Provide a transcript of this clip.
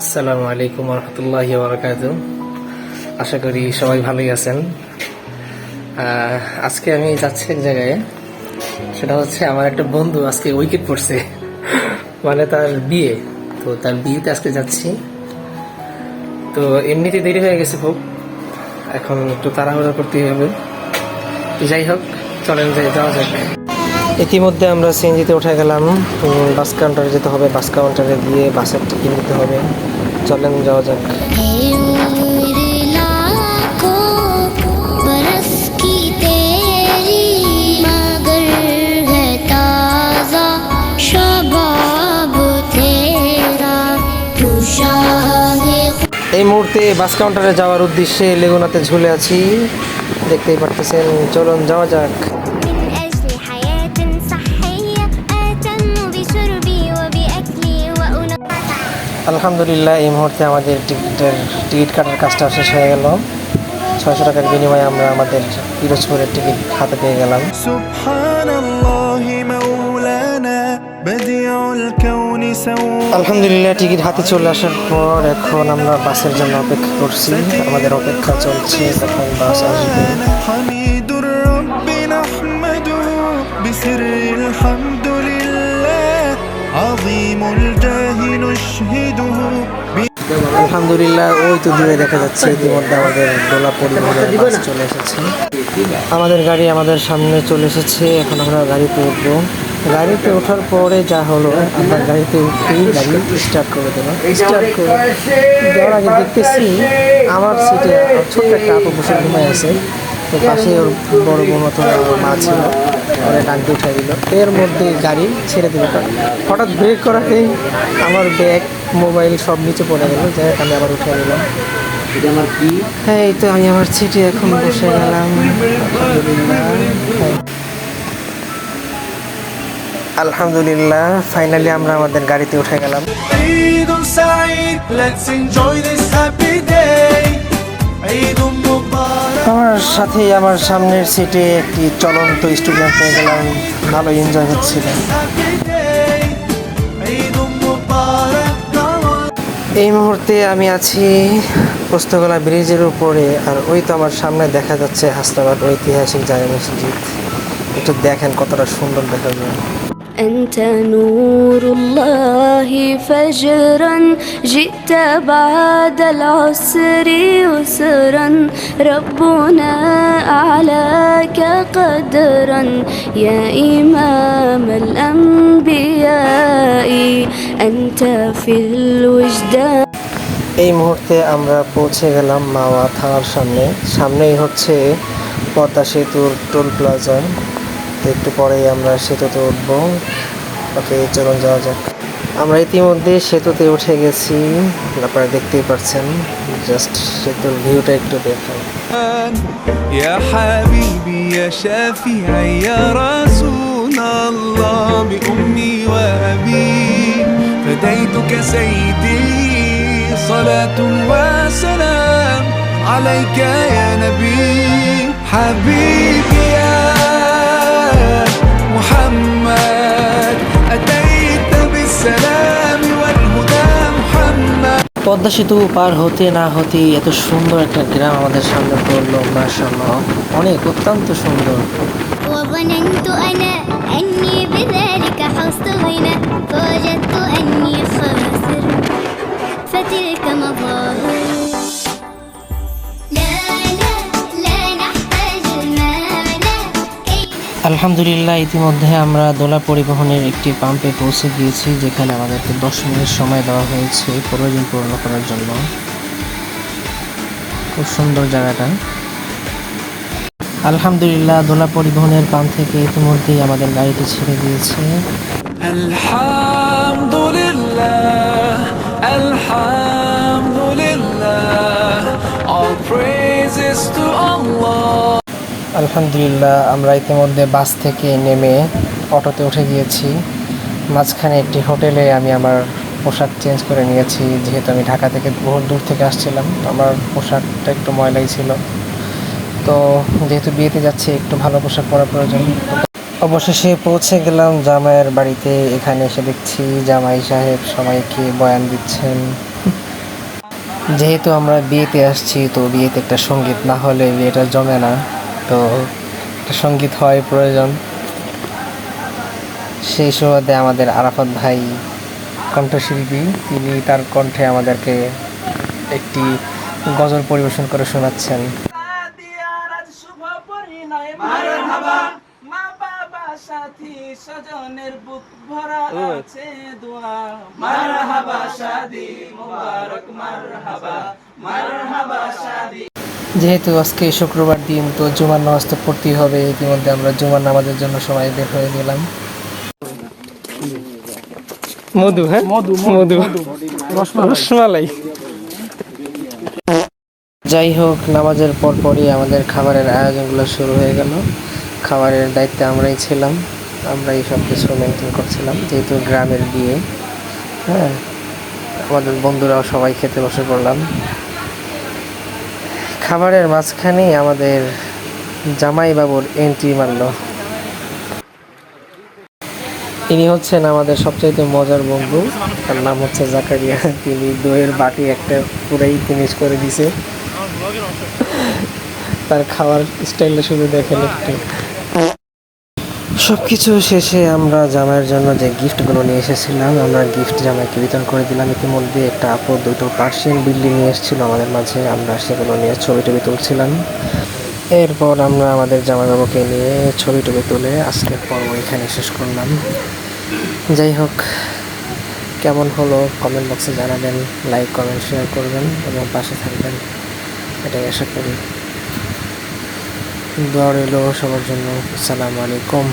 আসসালামু আলাইকুম রহমতুল্লাহ বারকাত আশা করি সবাই ভালোই আছেন। আজকে আমি যাচ্ছি এক জায়গায়। সেটা হচ্ছে আমার একটা বন্ধু আজকে উইকেট পড়ছে। মানে তার বিয়ে। তো তার বিয়েতে আজকে যাচ্ছি। তো এমনিতে দেরি হয়ে গেছে খুব। এখন একটু তাড়াহুড়া করতে হবে। যাই হোক, চলেন যাই যাওয়া যাক। ইতিমধ্যে আমরা সিএনজিতে উঠে গেলাম। বাস কাউন্টারে যেতে হবে বাস কাউন্টারে গিয়ে বাসের টিকিট নিতে হবে। চলেন, যাওয়া যাক। এই মুহূর্তে বাস কাউন্টারে যাওয়ার উদ্দেশ্যে লেগুনাতে ঝুলে আছি। দেখতেই পারতেছেন। চলুন, যাওয়া যাক। আলহামদুলিল্লাহ এই মুহূর্তে আমাদের টিকিটের টিকিট কাটার কাজটা শেষ হয়ে গেল। ছয়শো টাকার বিনিময়ে আমরা আমাদের পিরোজপুরের টিকিট হাতে পেয়ে গেলাম। আলহামদুলিল্লাহ টিকিট হাতে চলে আসার পর এখন আমরা বাসের জন্য অপেক্ষা করছি। আমাদের অপেক্ষা চলছে এখন বাস আসবে। عظيم الجاه نشهده আলহামদুলিল্লাহ ওই তো দূরে দেখা যাচ্ছে ইতিমধ্যে আমাদের দোলা পরিবহনের বাস চলে এসেছে আমাদের গাড়ি আমাদের সামনে চলে এসেছে এখন আমরা গাড়িতে উঠবো গাড়িতে ওঠার পরে যা হলো আমরা গাড়িতে উঠতেই গাড়ি স্টার্ট করে দিলাম স্টার্ট করে দেওয়ার আগে দেখতেছি আমার সিটে ছোট্ট একটা আপু বসে ঘুমায় আছে তো পাশে ওর বড় বোন অথবা ওর মা ছিল ওরা টানতে উঠাই দিল। এর মধ্যে গাড়ি ছেড়ে দিল। হঠাৎ ব্রেক করাতেই আমার ব্যাগ মোবাইল সব নিচে পড়ে গেল। যাই হোক আমি আবার উঠে দিলাম হ্যাঁ এই তো আমি আমার সিটে এখন বসে গেলাম। আলহামদুলিল্লাহ। আলহামদুলিল্লাহ ফাইনালি আমরা আমাদের গাড়িতে উঠে গেলাম। আমার সাথে আমার সামনের সিটে একটি চলন্ত স্টুডেন্ট হয়ে গেলাম। ভালো এনজয় হচ্ছিল। এই মুহূর্তে আমি আছি পোস্তগোলা ব্রিজের উপরে, আর ওই তো আমার সামনে দেখা যাচ্ছে হাসনাবাদ ঐতিহাসিক জায়গা মসজিদ। একটু দেখেন কতটা সুন্দর দেখা যায়। أنت نور الله فجرا جئت بعد العسر يسرا ربنا أعلاك قدرا يا إمام الأنبياء أنت في الوجدان এই মুহূর্তে আমরা পৌঁছে গেলাম মাওয়া থানার সামনে সামনেই হচ্ছে পদ্মা সেতুর টোল প্লাজা তো একটু পরেই আমরা সেতুতে উঠবো ওকে চলুন যাওয়া যাক আমরা ইতিমধ্যে সেতুতে উঠে গেছি আপনারা দেখতেই পাচ্ছেন জাস্ট সেতুর ভিউটা একটু দেখেন يا حبيبي يا شافعي يا رسول الله بأمي وأبي فديتك سيدي صلاة وسلام عليك يا نبي حبيبي يا محمد أتيت بالسلام والهدى محمد পদ্মা সেতু পার হতে না হতেই এত সুন্দর একটা গ্রাম আমাদের সামনে পড়লো মার্শাল্লাহ অনেক অত্যন্ত সুন্দর আলহামদুলিল্লাহ, ইতিমধ্যে আমরা দোলা পরিবহনের একটি পাম্পে পৌঁছে গিয়েছি, যেখানে আমাদেরকে দশ মিনিট সময় দেওয়া হয়েছে প্রয়োজন পূরণ করার জন্য। খুব সুন্দর জায়গাটা। আলহামদুলিল্লাহ, দোলা পরিবহনের পাম্প থেকে ইতিমধ্যেই আমাদের গাড়িটি ছেড়ে দিয়েছে। praises to Allah আলহামদুলিল্লাহ, আমরা ইতিমধ্যে বাস থেকে নেমে অটোতে উঠে গিয়েছি। মাঝখানে একটি হোটেলে আমি আমার পোশাক চেঞ্জ করে নিয়েছি, যেহেতু আমি ঢাকা থেকে বহু দূর থেকে আসছিলাম আমার পোশাকটা একটু ময়লাই ছিল। তো যেহেতু বিয়েতে যাচ্ছি, একটু ভালো পোশাক পরা প্রয়োজন। অবশেষে পৌঁছে গেলাম জামাইয়ের বাড়িতে। এখানে এসে দেখছি জামাই সাহেব সবাইকে বয়ান দিচ্ছেন। যেহেতু আমরা বিয়েতে আসছি, তো বিয়েতে একটা সংগীত না হলে বিয়েটা জমে না। তো একটা সংগীত হওয়াই প্রয়োজন। সেই সুবাদে আমাদের আরাফাত ভাই কণ্ঠশিল্পী, তিনি তার কণ্ঠে আমাদেরকে একটি গজল পরিবেশন করে শোনাচ্ছেন। সাথী স্বজনের বুক ভরা আছে দোয়া মুবারক যেহেতু আজকে শুক্রবার দিন তো জুমার নামাজ তো পড়তেই হবে। ইতিমধ্যে আমরা জুমার নামাজের জন্য সবাই বের হয়ে গেলাম। মধু হ্যাঁ? মধু মধু রসমালাই। যাই হোক নামাজের পর পরই আমাদের খাবারের আয়োজনগুলো শুরু হয়ে গেল। খাবারের দায়িত্বে আমরাই ছিলাম। আমরাই সব কিছু মেনটেন করছিলাম যেহেতু গ্রামের বিয়ে। হ্যাঁ আমাদের বন্ধুরাও সবাই খেতে বসে পড়লাম। খাবারের মাঝখানেই আমাদের জামাইবাবুর এন্ট্রি মারল। ইনি হচ্ছেন আমাদের সবচাইতে মজার বন্ধু। তার নাম হচ্ছে জাকারিয়া। তিনি দইয়ের বাটি একটা পুরাই ফিনিশ করে দিছে। তার খাওয়ার স্টাইলটা শুধু দেখেন একটু। সবকিছু শেষে আমরা জামাইয়ের জন্য যে গিফটগুলো নিয়ে এসেছিলাম, আমরা গিফট জামাইকে বিতরণ করে দিলাম। ইতিমধ্যে একটা আপু দুটো পার্সিয়ান বিল্ডিং নিয়ে এসেছিল আমাদের মাঝে, আমরা সেগুলো নিয়ে ছবি টবি তুলছিলাম। এরপর আমরা আমাদের জামাইবাবুকে নিয়ে ছবি টবি তুলে আজকের পর্ব এখানে শেষ করলাম। যাই হোক, কেমন হলো কমেন্ট বক্সে জানাবেন লাইক কমেন্ট শেয়ার করবেন এবং পাশে থাকবেন। এটাই আশা করি। দোয়া রইল সবার জন্য। আসসালামু আলাইকুম।